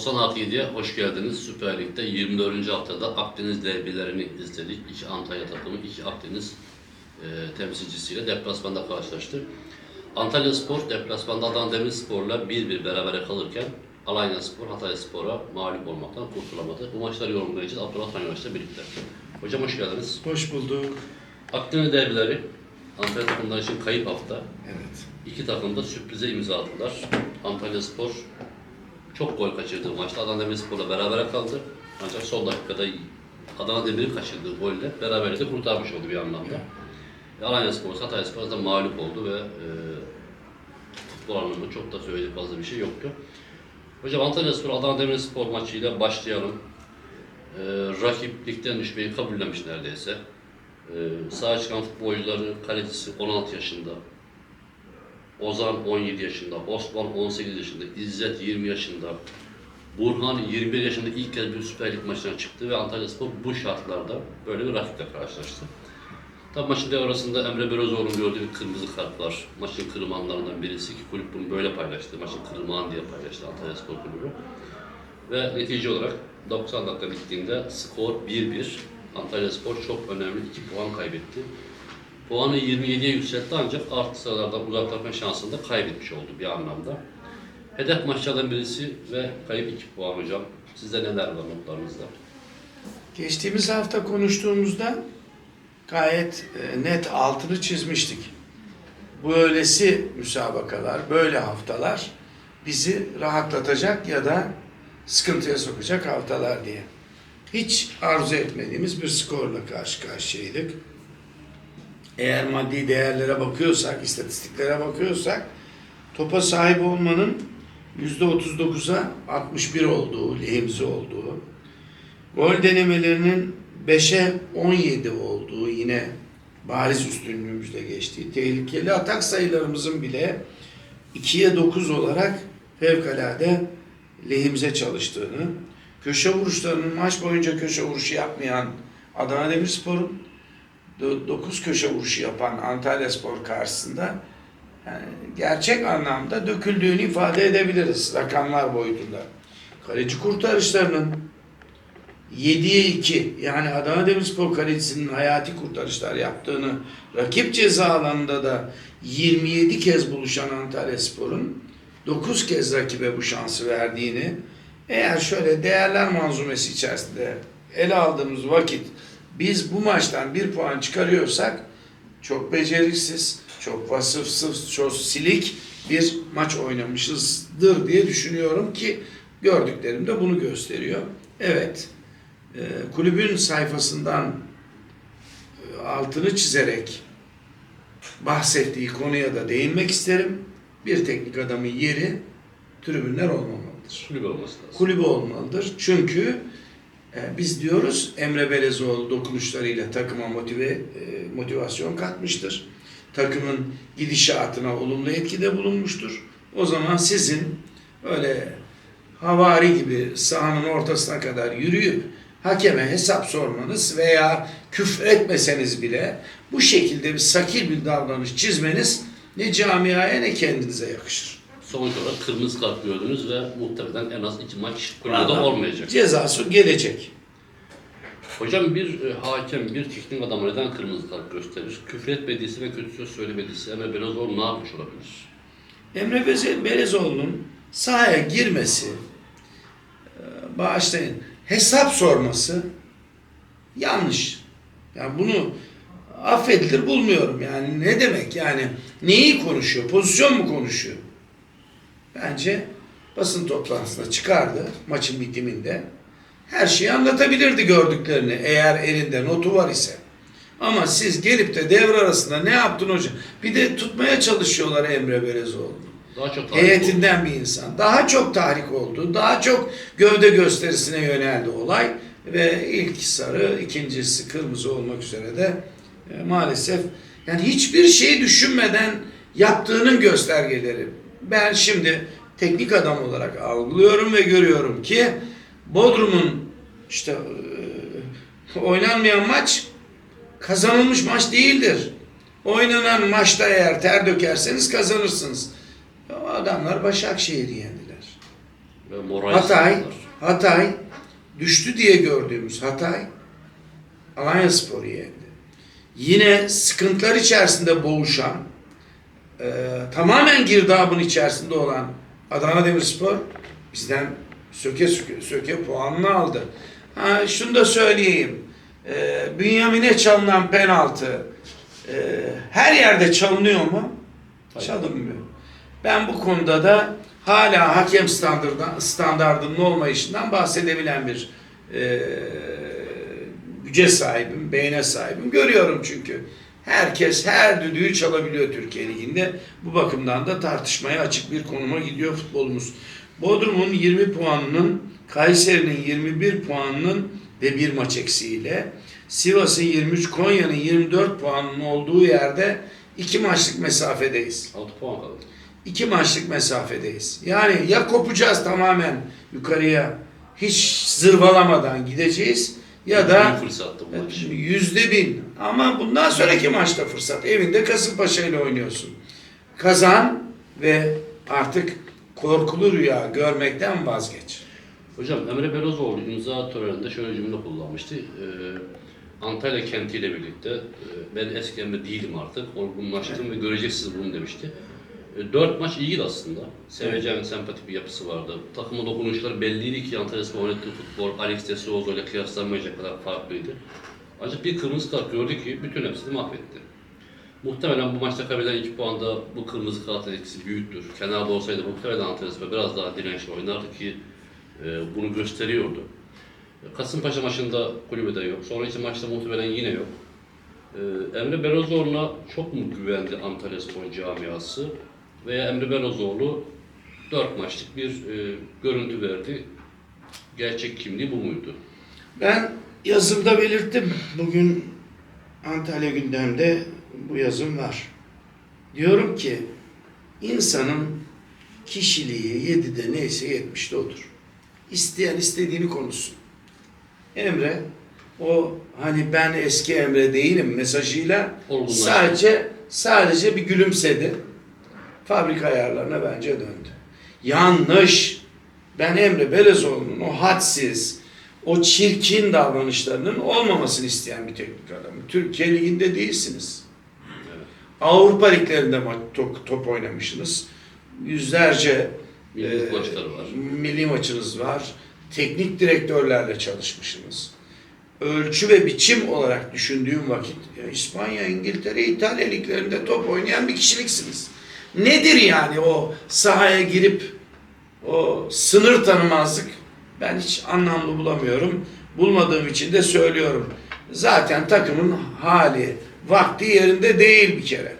90 artı 7'ye hoş geldiniz. Süper Lig'de 24. haftada Akdeniz derbilerini izledik. İki Antalya takımı, iki Akdeniz e, temsilcisiyle deplasmanda karşılaştı. Antalya Spor deplasmanda Adana Demirspor'la 1-1 berabere kalırken Alanya Spor Hatay Spor'a mağlup olmaktan kurtulamadı. Bu maçları yorumlayacağız Abdullah Tanyoğlu'yla birlikte. Hocam hoş geldiniz. Hoş bulduk. Akdeniz derbileri Antalya takımları için kayıp hafta. Evet. İki takım da sürprize imza attılar. Antalya Spor çok gol kaçırdığı maçta Adana Demirspor'la berabere kaldı. Ancak son dakikada Adana Demir'in kaçırdığı golle beraberliği de kurtarmış oldu bir anlamda. E, Alanya Spor, Hatay Spor da mağlup oldu ve e, futbol anlamında çok da söyleyecek fazla bir şey yoktu. Hocam Antalya Spor, Adana Demirspor maçıyla başlayalım. E, rakip ligden düşmeyi kabullenmiş neredeyse. E, sahaya çıkan futbolcuları kalecisi 16 yaşında, Ozan 17 yaşında, Osman 18 yaşında, İzzet 20 yaşında, Burhan 21 yaşında ilk kez bir Süper Lig maçına çıktı ve Antalya Spor bu şartlarda böyle bir rakiple karşılaştı. Tabi maçın arasında Emre Belözoğlu'nun gördüğü bir kırmızı kart var. Maçın kırılmanlarından birisi ki kulüp bunu böyle paylaştı. Maçın kırılman diye paylaştı Antalya Spor Kulübü. Ve netice olarak 90 dakika bittiğinde skor 1-1. Antalya Spor çok önemli 2 puan kaybetti. Puanı 27'ye yükseltti ancak artı sıralardan uzaklaşma şansını da kaybetmiş oldu bir anlamda. Hedef maçlardan birisi ve kayıp 2 puan hocam. Sizde neler var notlarınızda? Geçtiğimiz hafta konuştuğumuzda gayet e, net altını çizmiştik. Böylesi müsabakalar, böyle haftalar bizi rahatlatacak ya da sıkıntıya sokacak haftalar diye. Hiç arzu etmediğimiz bir skorla karşı karşıyaydık. Eğer maddi değerlere bakıyorsak, istatistiklere bakıyorsak topa sahip olmanın %39'a 61 olduğu, lehimize olduğu, gol denemelerinin 5'e 17 olduğu yine bariz üstünlüğümüzle geçtiği, tehlikeli atak sayılarımızın bile 2'ye 9 olarak fevkalade lehimize çalıştığını, köşe vuruşlarının maç boyunca köşe vuruşu yapmayan Adana Demirspor'un 9 köşe vuruşu yapan Antalya Spor karşısında yani gerçek anlamda döküldüğünü ifade edebiliriz rakamlar boyutunda. Kaleci kurtarışlarının 7'ye 2 yani Adana Demirspor kalecisinin hayati kurtarışlar yaptığını rakip ceza alanında da 27 kez buluşan Antalya Spor'un 9 kez rakibe bu şansı verdiğini eğer şöyle değerler manzumesi içerisinde ele aldığımız vakit biz bu maçtan bir puan çıkarıyorsak çok beceriksiz, çok vasıfsız, çok silik bir maç oynamışızdır diye düşünüyorum ki gördüklerim de bunu gösteriyor. Evet, e, kulübün sayfasından e, altını çizerek bahsettiği konuya da değinmek isterim. Bir teknik adamın yeri tribünler olmamalıdır Kulüp olması lazım. kulübü olmalıdır. Çünkü biz diyoruz Emre Belezoğlu dokunuşlarıyla takıma motive e, motivasyon katmıştır. Takımın gidişatına olumlu etkide bulunmuştur. O zaman sizin öyle havari gibi sahanın ortasına kadar yürüyüp hakeme hesap sormanız veya küfür etmeseniz bile bu şekilde bir sakil bir davranış çizmeniz ne camiaya ne kendinize yakışır. Sonuç olarak kırmızı kart gördünüz ve muhtemelen en az iki maç kulübede Aha. olmayacak. Cezası gelecek. Hocam bir e, hakem, bir teknik adam neden kırmızı kart gösterir? Küfür etmediyse ve kötü söz söylemediyse Emre Belözoğlu ne yapmış olabilir? Emre Beze- Belezoğlu'nun sahaya girmesi, e, bağışlayın, hesap sorması yanlış. Yani bunu affedilir bulmuyorum. Yani ne demek yani neyi konuşuyor, pozisyon mu konuşuyor? Bence basın toplantısına çıkardı maçın bitiminde. Her şeyi anlatabilirdi gördüklerini eğer elinde notu var ise. Ama siz gelip de devre arasında ne yaptın hocam? Bir de tutmaya çalışıyorlar Emre Belezoğlu'nu. Daha çok tarih oldu. Heyetinden bir insan. Daha çok tahrik oldu. Daha çok gövde gösterisine yöneldi olay. Ve ilk sarı, ikincisi kırmızı olmak üzere de e, maalesef yani hiçbir şey düşünmeden yaptığının göstergeleri. Ben şimdi teknik adam olarak algılıyorum ve görüyorum ki Bodrum'un işte e, oynanmayan maç kazanılmış maç değildir. Oynanan maçta eğer ter dökerseniz kazanırsınız. O adamlar Başakşehir'i yendiler. Hatay. Hatay düştü diye gördüğümüz Hatay Alanya Spor'u yendi. Yine sıkıntılar içerisinde boğuşan e, tamamen girdabın içerisinde olan Adana Demirspor bizden söke söke, söke puanını aldı. Ha, şunu da söyleyeyim. E, Bünyamin'e çalınan penaltı e, her yerde çalınıyor mu? Hayır. Çalınmıyor. Ben bu konuda da hala hakem standartının olmayışından bahsedebilen bir e, güce sahibim, beyne sahibim. Görüyorum çünkü. Herkes her düdüğü çalabiliyor Türkiye Ligi'nde. Bu bakımdan da tartışmaya açık bir konuma gidiyor futbolumuz. Bodrum'un 20 puanının, Kayseri'nin 21 puanının ve bir maç eksiğiyle Sivas'ın 23, Konya'nın 24 puanının olduğu yerde iki maçlık mesafedeyiz. 6 puan kaldı. İki maçlık mesafedeyiz. Yani ya kopacağız tamamen yukarıya hiç zırvalamadan gideceğiz ya da yüzde bin. Ama bundan sonraki maçta fırsat. Evinde Kasımpaşa ile oynuyorsun. Kazan ve artık korkulu rüya görmekten vazgeç. Hocam Emre Belözoğlu imza töreninde şöyle cümle kullanmıştı. Ee, Antalya kentiyle birlikte e, ben eski Emre değilim artık. Olgunlaştım ve göreceksiniz bunu demişti. E, dört maç iyiydi aslında. Seveceğim sempatik bir yapısı vardı. Takımın dokunuşları belliydi ki Antalya Spor oynattığı futbol Alex de Souza ile kıyaslanmayacak kadar farklıydı. Ancak bir kırmızı kart gördü ki bütün hepsini mahvetti. Muhtemelen bu maçta kaybeden 2 puanda bu kırmızı kartın etkisi büyüktür. Kenarda olsaydı muhtemelen Antalya Spor biraz daha dirençli oynardı ki e, bunu gösteriyordu. Kasımpaşa maçında kulübede yok. Sonraki maçta muhtemelen yine yok. E, Emre Belözoğlu'na çok mu güvendi Antalya Spor camiası? Veya Emre Belözoğlu 4 maçlık bir e, görüntü verdi. Gerçek kimliği bu muydu? Ben yazımda belirttim. Bugün Antalya gündemde bu yazım var. Diyorum ki insanın kişiliği 7'de neyse 70'de odur. İsteyen istediğini konuşsun. Emre o hani ben eski Emre değilim mesajıyla Olgunlaştı. sadece sadece bir gülümsedi. Fabrika ayarlarına bence döndü. Yanlış. Ben Emre Belezoğlu'nun o hadsiz, o çirkin davranışlarının olmamasını isteyen bir teknik adamım. Türkiye Ligi'nde değilsiniz. Evet. Avrupa liglerinde top, top oynamışsınız. Yüzlerce Milli e, var. milli maçınız var. Teknik direktörlerle çalışmışsınız. Ölçü ve biçim olarak düşündüğüm vakit ya İspanya, İngiltere, İtalya liglerinde top oynayan bir kişiliksiniz. Nedir yani o sahaya girip o sınır tanımazlık ben hiç anlamlı bulamıyorum. Bulmadığım için de söylüyorum. Zaten takımın hali, vakti yerinde değil bir kere.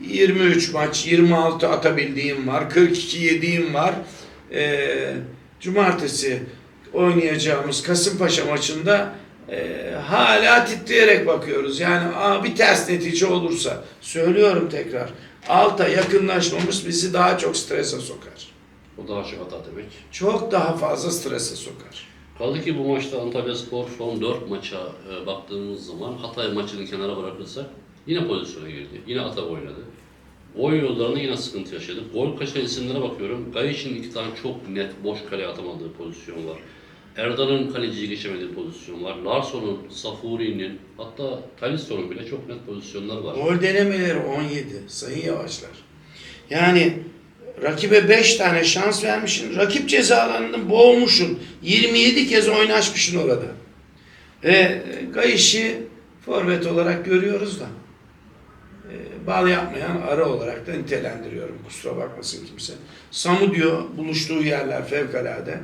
23 maç, 26 atabildiğim var, 42 yediğim var. Ee, cumartesi oynayacağımız Kasımpaşa maçında e, hala titreyerek bakıyoruz. Yani aa, bir ters netice olursa, söylüyorum tekrar, alta yakınlaşmamız bizi daha çok strese sokar. O daha çok hata demek. Çok daha fazla strese sokar. Kaldı ki bu maçta Antalya Spor son 4 maça e, baktığımız zaman Hatay maçını kenara bırakırsak yine pozisyona girdi. Yine atak oynadı. Gol yollarında yine sıkıntı yaşadı. Gol kaçan isimlere bakıyorum. Gayiş'in iki tane çok net boş kaleye atamadığı pozisyon var. Erdal'ın kaleciyi geçemediği pozisyon var. Larsson'un, Safuri'nin hatta Talisson'un bile çok net pozisyonları var. Gol denemeleri 17 sayın yavaşlar. Yani rakibe 5 tane şans vermişsin. Rakip cezalarını boğmuşsun. 27 kez oynaşmışsın orada. E, Gayiş'i forvet olarak görüyoruz da. E, bal yapmayan ara olarak da nitelendiriyorum. Kusura bakmasın kimse. Samu diyor buluştuğu yerler fevkalade.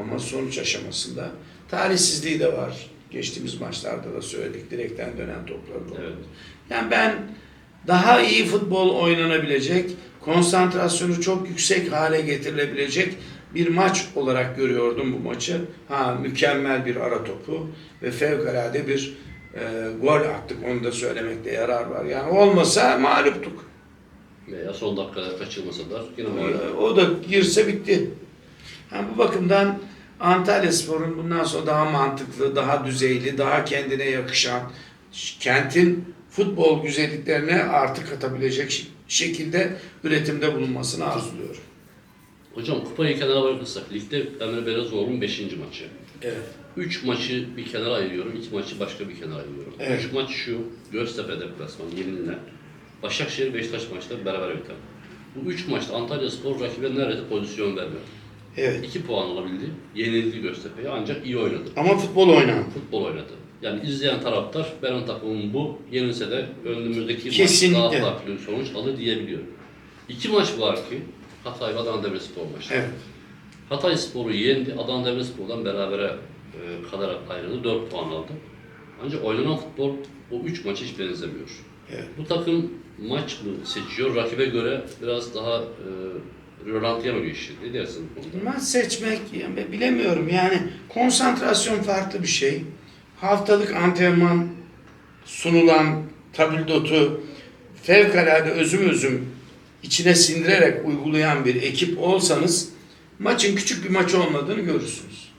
Ama sonuç aşamasında talihsizliği de var. Geçtiğimiz maçlarda da söyledik. Direkten dönen topları da Evet. Yani ben daha iyi futbol oynanabilecek, konsantrasyonu çok yüksek hale getirilebilecek bir maç olarak görüyordum bu maçı. Ha mükemmel bir ara topu ve fevkalade bir e, gol attık. Onu da söylemekte yarar var. Yani olmasa mağluptuk. Veya son dakikada kaçırmasalar yine mağlup. o da girse bitti. Ha, bu bakımdan Antalya Spor'un bundan sonra daha mantıklı, daha düzeyli, daha kendine yakışan, kentin futbol güzelliklerine artık katabilecek şekilde üretimde bulunmasını arzuluyorum. Hocam kupayı kenara bırakırsak ligde Emre Belezoğlu'nun 5. maçı. Evet. 3 maçı bir kenara ayırıyorum, 2 maçı başka bir kenara ayırıyorum. 3 Evet. maç şu, Göztepe deplasmanı, Yenilinler. Başakşehir Beşiktaş maçları beraber biten. Bu 3 maçta Antalya Spor rakibe neredeyse pozisyon vermiyor. Evet. 2 puan alabildi, yenildi Göztepe'ye ancak iyi oynadı. Ama futbol oynan. Futbol oynadı. Yani izleyen taraftar, benim takımım bu, yenilse de önümüzdeki Kesinlikle. maç daha farklı bir sonuç alır diyebiliyor. İki maç var ki, Hatay ve Adana Demirspor maçı. Evet. Hatay Spor'u yendi. Adana Demirspor'dan berabere e, kalarak ayrıldı. 4 puan aldı. Ancak oynanan futbol o 3 maça hiç benzemiyor. Evet. Bu takım maç mı seçiyor? Rakibe göre biraz daha e, rölantiye mi geçiyor? Ne dersin? Maç seçmek yani bilemiyorum yani konsantrasyon farklı bir şey. Haftalık antrenman sunulan tablodotu fevkalade özüm özüm içine sindirerek uygulayan bir ekip olsanız maçın küçük bir maç olmadığını görürsünüz.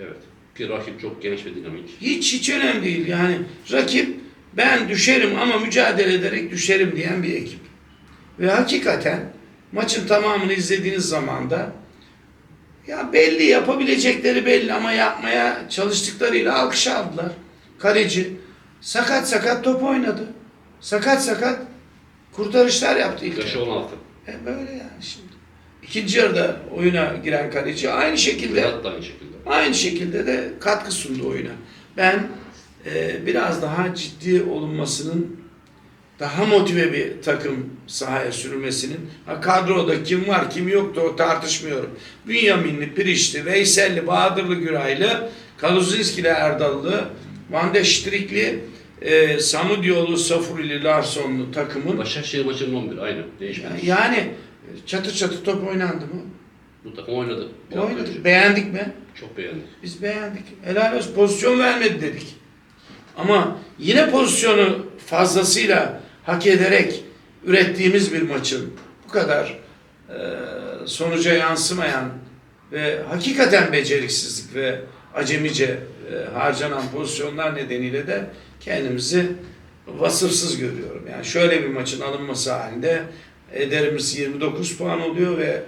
Evet. Ki rakip çok genç ve dinamik. Hiç hiç önemli değil yani rakip ben düşerim ama mücadele ederek düşerim diyen bir ekip. Ve hakikaten maçın tamamını izlediğiniz zaman da ya belli yapabilecekleri belli ama yapmaya çalıştıklarıyla alkış aldılar. Kaleci sakat sakat top oynadı. Sakat sakat kurtarışlar yaptı ilk. Yaşı 16. E böyle yani şimdi. İkinci yarıda oyuna giren kaleci aynı şekilde da aynı şekilde. Aynı şekilde de katkı sundu oyuna. Ben e, biraz daha ciddi olunmasının, daha motive bir takım sahaya sürülmesinin, ha, kadroda kim var kim yoktu o tartışmıyorum. Bünyaminli, Pirişli, Veyselli, Bahadırlı Güraylı, Kaluzinski'li Erdallı, Van de Strikli, e, Samudioğlu, Safurili, Larsonlu takımın Başakşehir maçının 11 aynı. Değişmedi. yani çatır çatır top oynandı mı? Bu takım oynadı. Hafta Oynadık. önce. Beğendik mi? Çok beğendik. Biz beğendik. Helal olsun. Pozisyon vermedi dedik. Ama yine pozisyonu fazlasıyla hak ederek ürettiğimiz bir maçın bu kadar e, sonuca yansımayan ve hakikaten beceriksizlik ve acemice e, harcanan pozisyonlar nedeniyle de kendimizi vasıfsız görüyorum. Yani şöyle bir maçın alınması halinde ederimiz 29 puan oluyor ve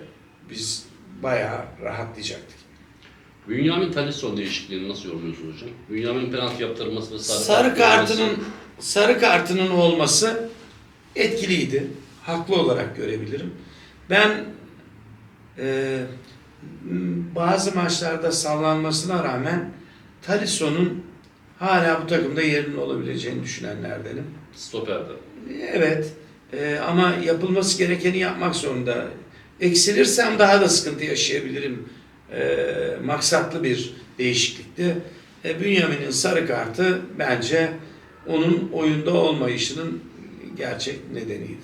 biz bayağı rahatlayacaktık. Bünyamin Talisson değişikliğini nasıl yorumluyorsunuz hocam? Bünyamin'in penaltı yaptırması ve sarı, sarı kart kartının görmesi- sarı kartının olması etkiliydi. Haklı olarak görebilirim. Ben e, bazı maçlarda sallanmasına rağmen Talisson'un hala bu takımda yerinin olabileceğini düşünenlerdenim. Stoperde. Evet e, ama yapılması gerekeni yapmak zorunda. Eksilirsem daha da sıkıntı yaşayabilirim. E, maksatlı bir değişiklikti. E, Bünyamin'in sarı kartı bence onun oyunda olmayışının gerçek nedeniydi.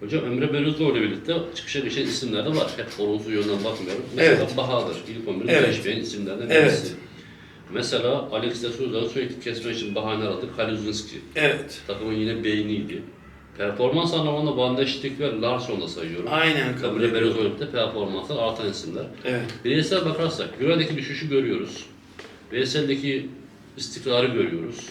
Hocam Emre Belözoğlu ile birlikte çıkışa geçen isimler de var. Hep olumsuz yönden bakmıyorum. Mesela Evet. Bahadır. İlk 11'de Evet. değişmeyen isimlerden Evet. birisi. Mesela Alex de Souza'nın sürekli kesme için bahane aradı. Kaluzinski. Evet. Takımın yine beyniydi. Performans anlamında Van der Stik ve Larsson'u da sayıyorum. Aynen kabul Emre ediyorum. Belözoğlu de performanslar artan isimler. Evet. Bireysel bakarsak Gürel'deki düşüşü görüyoruz. Veysel'deki istikrarı görüyoruz.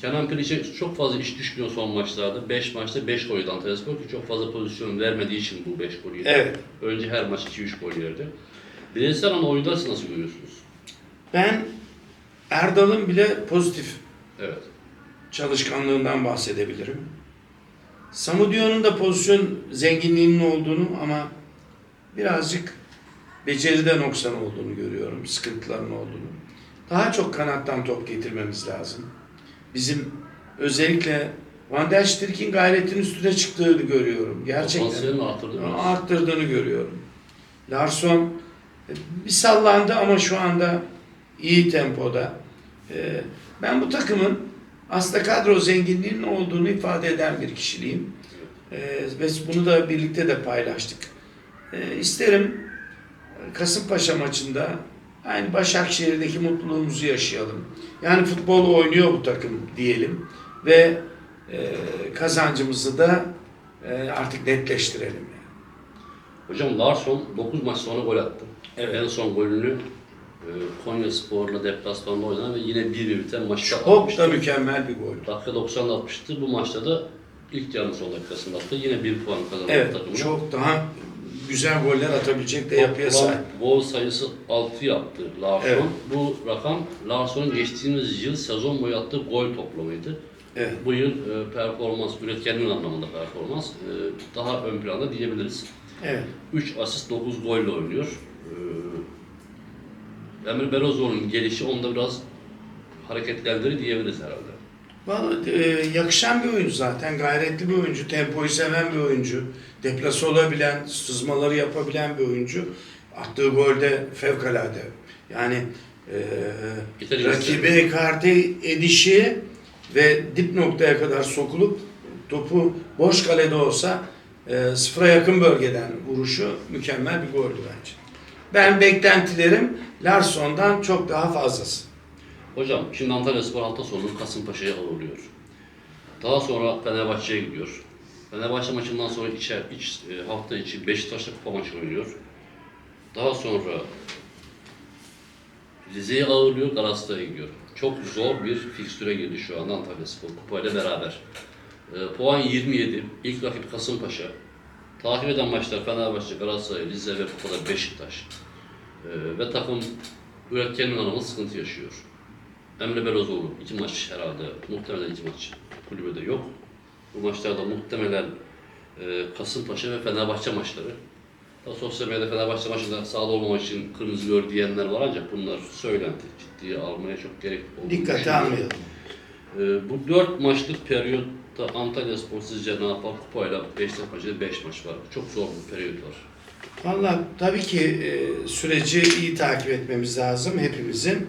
Kenan Piliç'e çok fazla iş düşmüyor son maçlarda. 5 maçta 5 gol yedi Antalyaspor ki çok fazla pozisyon vermediği için bu 5 gol yedi. Evet. Önce her maç 2-3 gol yerdi. Bireysel ama oyunda nasıl görüyorsunuz? Ben Erdal'ın bile pozitif Evet. çalışkanlığından bahsedebilirim. Samudio'nun da pozisyon zenginliğinin olduğunu ama birazcık beceride noksan olduğunu görüyorum, sıkıntıların olduğunu. Daha çok kanattan top getirmemiz lazım. Bizim özellikle Van der Stierk'in gayretin üstüne çıktığını görüyorum. Gerçekten Potansiyelini arttırdı biraz. arttırdığını görüyorum. Larson e, bir sallandı ama şu anda iyi tempoda. E, Ben bu takımın aslında kadro zenginliğinin olduğunu ifade eden bir kişiliğim. E, Ve bunu da birlikte de paylaştık. İsterim Kasımpaşa maçında aynı Başakşehir'deki mutluluğumuzu yaşayalım. Yani futbol oynuyor bu takım diyelim ve e, kazancımızı da e, artık netleştirelim. yani. Hocam Larsson 9 maç sonra gol attı. Evet. En son golünü e, Konya Spor'la deplasmanda oynanan ve yine 1-1 biten maçta Çok atmıştı. da mükemmel bir gol. Dakika 90'da atmıştı. Bu maçta da ilk yarının son dakikasında attı. Yine bir puan kazandı Evet, takımı. çok daha güzel goller atabilecek de yapıya sahip. Gol sayısı 6 yaptı Larsson. Evet. Bu rakam Larsson'un geçtiğimiz yıl sezon boyu attığı gol toplamıydı. Evet. Bu yıl e, performans, üretkenliğin anlamında performans e, daha ön planda diyebiliriz. Evet. 3 asist 9 golle oynuyor. E, Emre Belözoğlu'nun gelişi onda biraz hareketlendirir diyebiliriz herhalde. Vallahi e, yakışan bir oyuncu zaten. Gayretli bir oyuncu. Tempoyu seven bir oyuncu. Deplase olabilen, sızmaları yapabilen bir oyuncu. Attığı golde fevkalade. Yani e, rakibi ekarte edişi ve dip noktaya kadar sokulup topu boş kalede olsa e, sıfıra yakın bölgeden vuruşu mükemmel bir goldü bence. Ben beklentilerim Larsson'dan çok daha fazlası. Hocam şimdi Antalya Spor hafta sonu Kasımpaşa'yı ağırlıyor. Daha sonra Fenerbahçe'ye gidiyor. Fenerbahçe maçından sonra içer, iç, e, hafta içi Beşiktaş'la kupa maçı oynuyor. Daha sonra Rize'yi ağırlıyor, Galatasaray'a gidiyor. Çok zor bir fikstüre girdi şu anda Antalya Spor kupayla beraber. E, puan 27, ilk rakip Kasımpaşa. Takip eden maçlar Fenerbahçe, Galatasaray, Rize ve kupada Beşiktaş. E, ve takım üretkenliğin anlamında sıkıntı yaşıyor. Emre Belözoğlu iki maç herhalde, muhtemelen iki maç kulübede yok. Bu maçlarda muhtemelen e, Kasımpaşa ve Fenerbahçe maçları. Da sosyal medyada Fenerbahçe maçında sahada olmamak için kırmızı gör diyenler var ancak bunlar söylenti. Ciddiye almaya çok gerek olduğunu Dikkate almayalım. E, bu dört maçlık periyotta Antalya Spor sizce ne yapar? Kupayla Beşiktaş maçında beş maç var. Çok zor bir periyot var. Valla tabii ki e, süreci iyi takip etmemiz lazım hepimizin.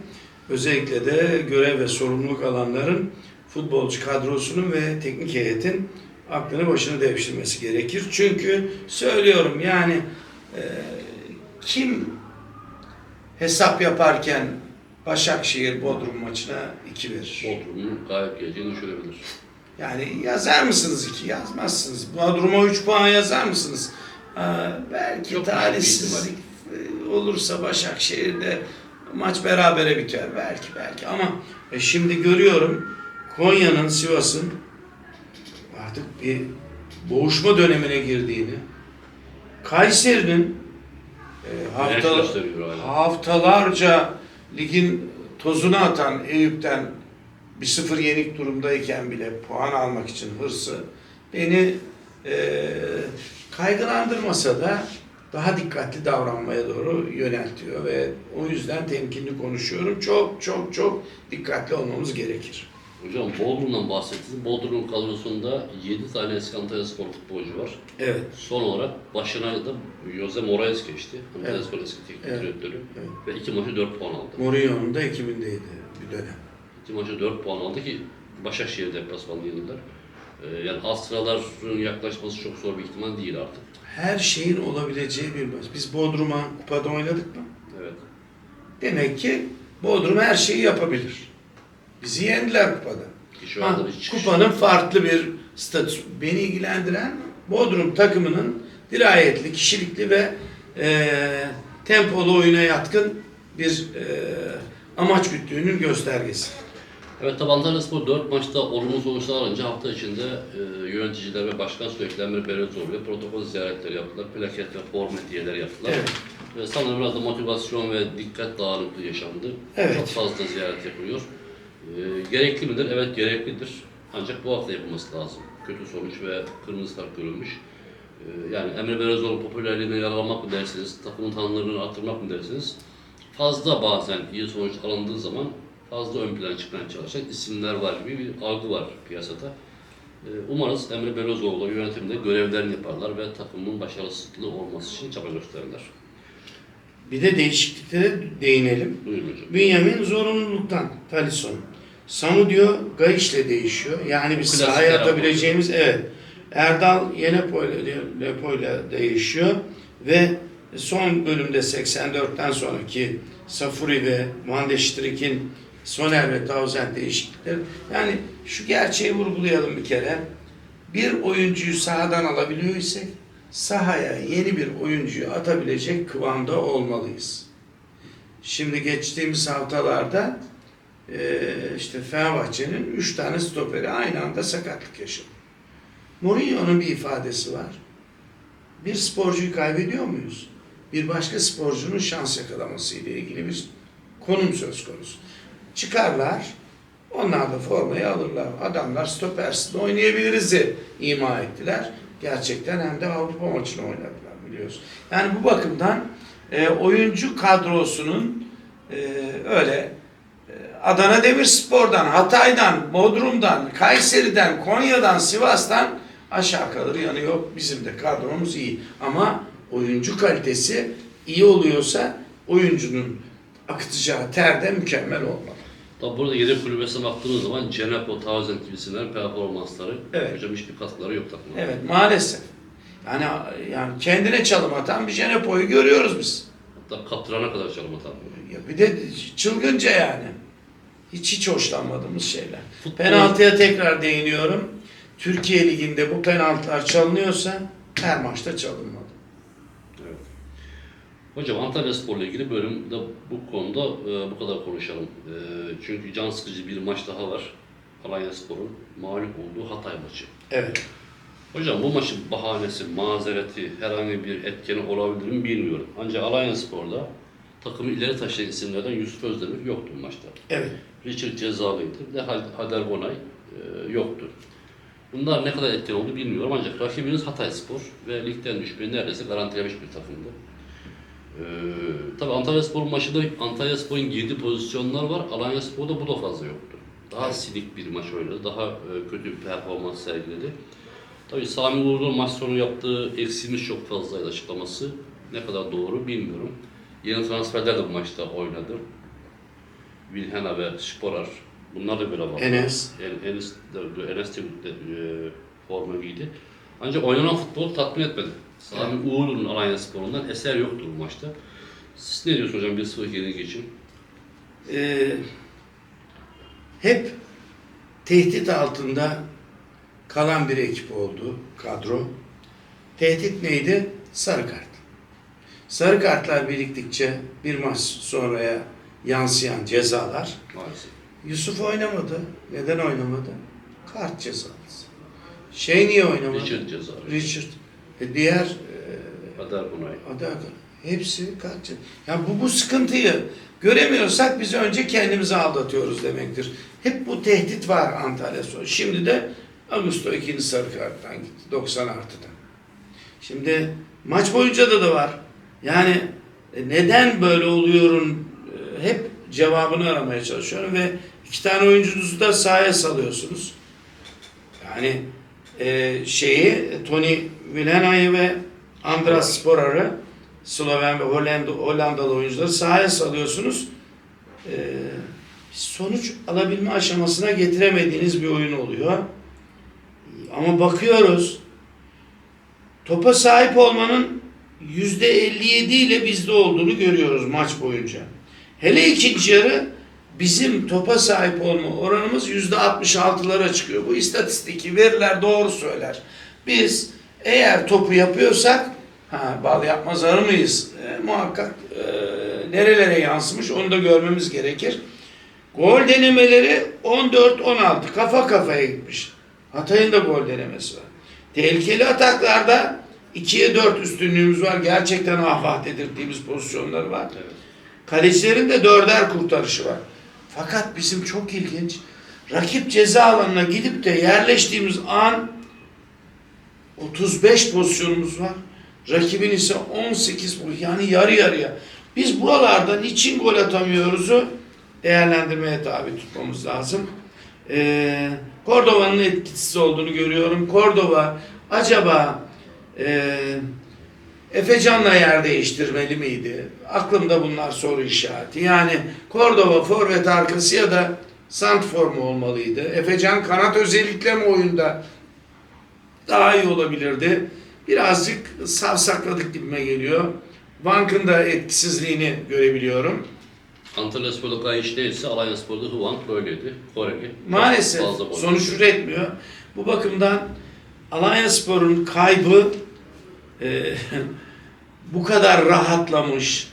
Özellikle de görev ve sorumluluk alanların futbolcu kadrosunun ve teknik heyetin aklını başına devşirmesi gerekir. Çünkü söylüyorum yani e, kim hesap yaparken Başakşehir Bodrum maçına 2 verir. Bodrum'un galip geleceğini düşünebilir. Yani yazar mısınız iki? Yazmazsınız. Bodrum'a 3 puan yazar mısınız? Aa, belki Çok düşük bir talihsiz e, olursa Başakşehir'de maç berabere biter. Belki belki ama e, şimdi görüyorum Konya'nın Sivas'ın artık bir boğuşma dönemine girdiğini Kayseri'nin e, hafta, haftalarca ligin tozunu atan Eyüp'ten bir sıfır yenik durumdayken bile puan almak için hırsı beni e, kaygılandırmasa da daha dikkatli davranmaya doğru yöneltiyor ve o yüzden temkinli konuşuyorum. Çok çok çok dikkatli olmamız gerekir. Hocam Bodrum'dan bahsettiniz. Bodrum kadrosunda 7 tane eski Antalya Spor futbolcu var. Evet. Son olarak başına da Jose Moraes geçti. Antalya Evet. Spor eski teknik Evet. direktörü. Evet. Ve iki maçı 4 puan aldı. Mourinho'nun da ekibindeydi bir dönem. İki maçı 4 puan aldı ki Başakşehir deplasmanı yenildiler. Ee, yani sıraların yaklaşması çok zor bir ihtimal değil artık. Her şeyin olabileceği bir maç. Biz Bodrum'a kupada oynadık mı? Evet. Demek ki Bodrum her şeyi yapabilir. Bizi yendiler kupada. Ki şu Ha, anda bir çıkış. kupanın farklı bir statüsü. Beni ilgilendiren Bodrum takımının dirayetli, kişilikli ve e, tempolu oyuna yatkın bir e, amaç güttüğünün göstergesi. Evet tabi Antalya Spor 4 maçta olumlu sonuçlar alınca hafta içinde e, yöneticiler ve başkan sürekli Emre Belözoğlu ile protokol ziyaretleri yaptılar. Plaket ve form hediyeleri yaptılar. Evet. Ve sanırım biraz da motivasyon ve dikkat dağınıklığı yaşandı. Evet. Çok fazla ziyaret yapılıyor. E, gerekli midir? Evet gereklidir. Ancak bu hafta yapılması lazım. Kötü sonuç ve kırmızı kart görülmüş. E, yani Emre Belözoğlu popülerliğine yaralamak mı dersiniz, takımın tanınırlığını artırmak mı dersiniz? Fazla bazen iyi sonuç alındığı zaman fazla ön plana çıkmaya çalışan isimler var gibi bir algı var piyasada. E, Umarız Emre Belözoğlu yönetimde görevlerini yaparlar ve takımın başarısızlığı olması için çaba gösterirler. Bir de değişikliklere değinelim. Buyurun hocam. Bünyamin zorunluluktan Talisson. Samudio Gayiş'le değişiyor. Yani Klasik sahaya atabileceğimiz evet. Erdal Yenepo'yla Lepo'yla değişiyor ve son bölümde 84'ten sonraki Safuri ve Ştrik'in Soner ve Tauzen değişiklikleri. Yani şu gerçeği vurgulayalım bir kere. Bir oyuncuyu sahadan alabiliyor isek sahaya yeni bir oyuncuyu atabilecek kıvamda olmalıyız. Şimdi geçtiğimiz haftalarda eee, işte Fenerbahçe'nin 3 tane stoperi aynı anda sakatlık yaşadı. Mourinho'nun bir ifadesi var. bir sporcuyu kaybediyor muyuz? Bir başka sporcunun şans yakalaması ile ilgili bir konum söz konusu. Çıkarlar, onlar da formayı alırlar. Adamlar stopersiz de oynayabiliriz de ima ettiler. Gerçekten hem de Avrupa maçını oynadılar biliyorsun. Yani bu bakımdan e, oyuncu kadrosunun e, öyle e, Adana Demirspor'dan, Hatay'dan, Bodrum'dan, Kayseri'den, Konya'dan, Sivas'tan aşağı kalır yanı yok. Bizim de kadromuz iyi. Ama oyuncu kalitesi iyi oluyorsa oyuncunun akıtacağı ter de mükemmel olmalı. Tabi burada yedek kulübesine baktığınız zaman Cenepo, Tauzen gibisinden performansları Evet. hocam hiçbir katkıları yok takımda. Evet maalesef. Yani yani kendine çalım atan bir Jenepo'yu görüyoruz biz. Hatta kaptırana kadar çalım atan. Ya bir de çılgınca yani. Hiç hiç hoşlanmadığımız şeyler. Futbol- Penaltıya tekrar değiniyorum. Türkiye Ligi'nde bu penaltılar çalınıyorsa her maçta çalınmalı. Hocam Antalya Spor'la ilgili bölümde bu konuda e, bu kadar konuşalım. E, çünkü can sıkıcı bir maç daha var. Alanya Spor'un mağlup olduğu Hatay maçı. Evet. Hocam bu maçın bahanesi, mazereti, herhangi bir etkeni olabilir mi bilmiyorum. Ancak Alanya Spor'da takımı ileri taşıyan isimlerden Yusuf Özdemir yoktu bu maçta. Evet. Richard cezalıydı ve Hader Bonay e, yoktu. Bunlar ne kadar etken oldu bilmiyorum ancak rakibiniz Hatay Spor ve ligden düşmeyi neredeyse garantilemiş bir takımdı. Ee, tabii Antalya Spor maçında Antalya Spor'un girdiği pozisyonlar var. Alanya Spor'da bu da fazla yoktu. Daha Evet. silik bir maç oynadı. Daha e, kötü bir performans sergiledi. Tabii Sami Uğurlu'nun maç sonu yaptığı eksiğimiz çok fazlaydı açıklaması. Ne kadar doğru bilmiyorum. Yeni transferler de bu maçta oynadı. Wilhelm ve Sporar. Bunlar da böyle var. Enes. En, Enes de, Enes de, de e, forma giydi. Ancak oynanan futbol tatmin etmedi. Sami Uğurlu'nun Alanya Spor'undan eser yoktu bu maçta. Siz ne diyorsunuz hocam 1-0 geri geçin? Ee, hep tehdit altında kalan bir ekip oldu kadro. Tehdit neydi? Sarı kart. Sarı kartlar biriktikçe bir maç sonraya yansıyan cezalar. Maalesef. Yusuf oynamadı. Neden oynamadı? Kart cezası. Şey niye oynamadı? Richard ceza. Richard. E diğer e, Hader Bunay. Adı Hepsi kaç? Ya bu bu sıkıntıyı göremiyorsak biz önce kendimizi aldatıyoruz demektir. Hep bu tehdit var Antalya Spor. Şimdi de Augusto ikinci sarı karttan gitti. 90 artıdan. Şimdi maç boyunca da da var. Yani e, neden böyle oluyorum e, hep cevabını aramaya çalışıyorum ve iki tane oyuncunuzu da sahaya salıyorsunuz. Yani e, şeyi Tony Villeneuve ve Andras Sporar'ı Sloven ve Hollanda, Hollandalı oyuncuları sahaya salıyorsunuz. E, sonuç alabilme aşamasına getiremediğiniz bir oyun oluyor. Ama bakıyoruz topa sahip olmanın %57 ile bizde olduğunu görüyoruz maç boyunca. Hele ikinci yarı bizim topa sahip olma oranımız %66'lara çıkıyor. Bu istatistiki veriler doğru söyler. Biz eğer topu yapıyorsak ha, bal yapmaz arı mıyız? E, muhakkak e, nerelere yansımış onu da görmemiz gerekir. Gol denemeleri 14-16 kafa kafaya gitmiş. Hatay'ın da gol denemesi var. Tehlikeli ataklarda 2'ye 4 üstünlüğümüz var. Gerçekten ah vah dedirttiğimiz pozisyonları var. Evet. Kalecilerin de dörder kurtarışı var. Fakat bizim çok ilginç rakip ceza alanına gidip de yerleştiğimiz an 35 pozisyonumuz var. Rakibin ise 18 bu yani yarı yarıya. Biz buralarda niçin gol atamıyoruz'u değerlendirmeye tabi tutmamız lazım. Ee, Cordova'nın etkisiz olduğunu görüyorum. Cordova acaba e, Efecan'la yer değiştirmeli miydi? Aklımda bunlar soru işareti. Yani Cordova forvet arkası ya da santfor mu olmalıydı? Efecan kanat özellikle mi oyunda daha iyi olabilirdi? Birazcık savsakladık gibime geliyor. Vank'ın da etkisizliğini görebiliyorum. Antalya Spor'da Gayiş değilse Alanya Spor'da Hwang böyleydi. Koreli. Maalesef sonuç üretmiyor. Bu bakımdan Alanya Spor'un kaybı e, bu kadar rahatlamış,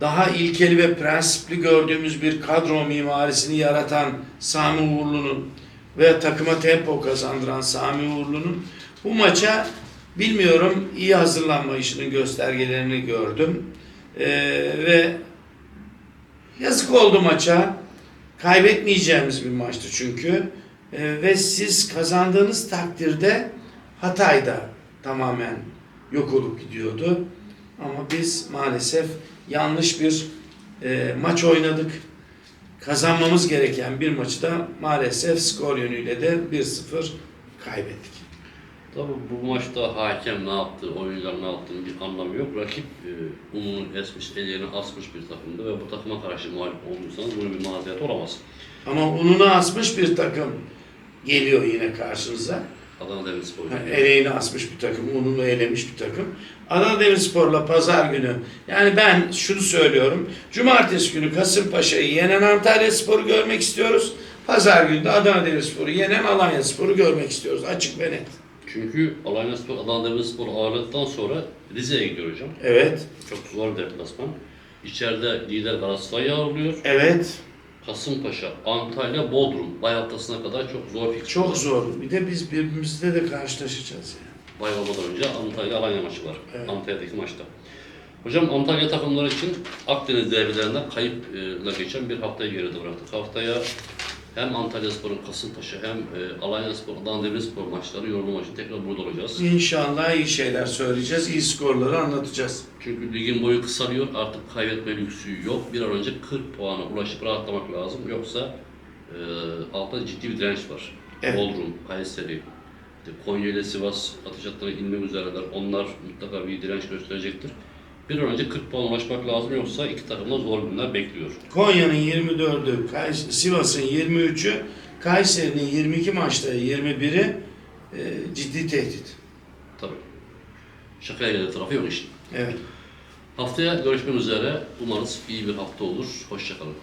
daha ilkeli ve prensipli gördüğümüz bir kadro mimarisini yaratan Sami Uğurlu'nun ve takıma tempo kazandıran Sami Uğurlu'nun bu maça Bilmiyorum iyi hazırlanma işinin göstergelerini gördüm. Ee, ve yazık oldu maça. Kaybetmeyeceğimiz bir maçtı çünkü. Ee, ve siz kazandığınız takdirde Hatay da tamamen yok olup gidiyordu. Ama biz maalesef yanlış bir e, maç oynadık. Kazanmamız gereken bir maçı da maalesef skor yönüyle de 1-0 kaybettik. Tabii bu maçta hakem ne yaptı, oyuncular ne yaptığının bir anlamı yok. Rakip e, ununu esmiş, ellerini asmış bir takımdı ve bu takıma karşı mağlup olduysanız bunun bir mazeret olamaz. Ama ununu asmış bir takım geliyor yine karşınıza. Adana Demirspor. Ha, Eleğini asmış bir takım, ununu elemiş bir takım. Adana Demirspor'la pazar günü, yani ben şunu söylüyorum. Cumartesi günü Kasımpaşa'yı yenen Antalya Spor'u görmek istiyoruz. Pazar günü de Adana Demirspor'u yenen Alanya Spor'u görmek istiyoruz. Açık ve net. Çünkü Alanya Spor, Adana Demirspor ağırladıktan sonra Rize'ye gidiyor hocam. Evet, Çok zor deplasman. İçeride lider Galatasaray'ı ağırlıyor. evet. Kasımpaşa, Antalya, Bodrum. Bay haftasına kadar çok zor fikir. Çok zor. Bir de biz birbirimizle de karşılaşacağız yani. Bay olmadan önce Antalya Alanya maçı var. Evet. Antalya'daki maçta. Hocam Antalya takımları için Akdeniz derbilerinden kayıpla geçen bir haftayı geride bıraktık. Haftaya hem Antalya Spor'un Kasımpaşa hem e, Alanya Spor, Adana Demirspor maçları yorulma maçı tekrar burada olacağız. İnşallah iyi şeyler söyleyeceğiz, iyi skorları anlatacağız. Çünkü ligin boyu kısalıyor. Artık kaybetme lüksü yok. Bir an önce 40 puana ulaşıp rahatlamak lazım. Yoksa e, altta ciddi bir direnç var. Evet. Bodrum, Kayseri, işte Konya ile Sivas atış inmek üzereler. Onlar mutlaka bir direnç gösterecektir. Bir an önce 40 puan ulaşmak lazım. Yoksa iki takım da zor günler bekliyor. Konya'nın 24'ü, Kays- Sivas'ın 23'ü, Kayseri'nin 22 maçta 21'i e, ciddi tehdit. Tabii. Şakaya gelir tarafı yok işin. Evet. Haftaya görüşmek üzere. Umarız iyi bir hafta olur. Hoşçakalın.